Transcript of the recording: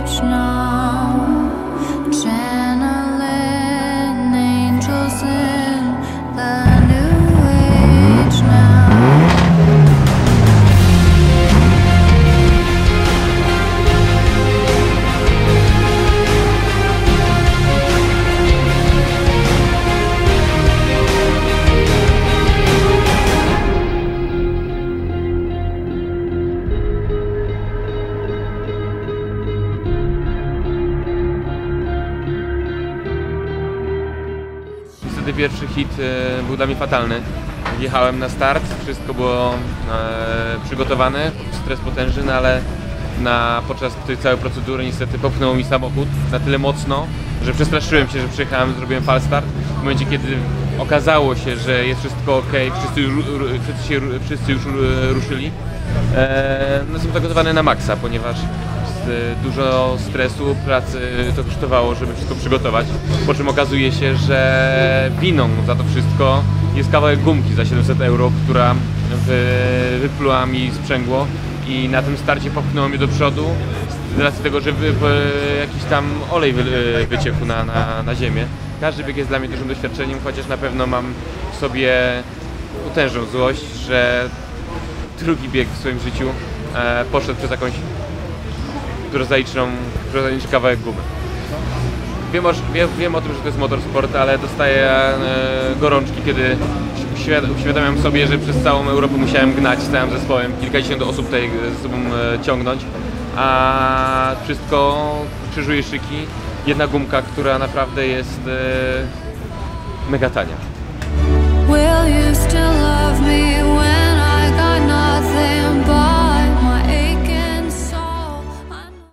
It's not. Niestety pierwszy hit e, był dla mnie fatalny. Jechałem na start, wszystko było e, przygotowane, stres potężny, no ale na, podczas tej całej procedury niestety popchnął mi samochód na tyle mocno, że przestraszyłem się, że przyjechałem, zrobiłem fal start. W momencie, kiedy okazało się, że jest wszystko ok, wszyscy, już- wszyscy, się, wszyscy już ru- ruszyli, e, no jestem zagotowany na maksa, ponieważ dużo stresu, pracy to kosztowało, żeby wszystko przygotować. Po czym okazuje się, że winą za to wszystko jest kawałek gumki za 700 euro, która wy, wypluła mi sprzęgło i na tym starcie popchnęło mnie do przodu z racji tego, że wy, jakiś tam olej wy, wyciekł na, na, na ziemię. Każdy bieg jest dla mnie dużym doświadczeniem, chociaż na pewno mam w sobie potężną złość, że drugi bieg w swoim życiu e, poszedł przez jakąś prozaiczną, prozaiczny kawałek gumy. Wiem o, wiem, wiem o tym, że to jest motorsport, ale dostaję e, gorączki, kiedy uświad- uświadamiam sobie, że przez całą Europę musiałem gnać z całym zespołem, kilkadziesiąt osób tutaj ze sobą e, ciągnąć, a wszystko krzyżuje szyki. Jedna gumka, która naprawdę jest e, mega tania.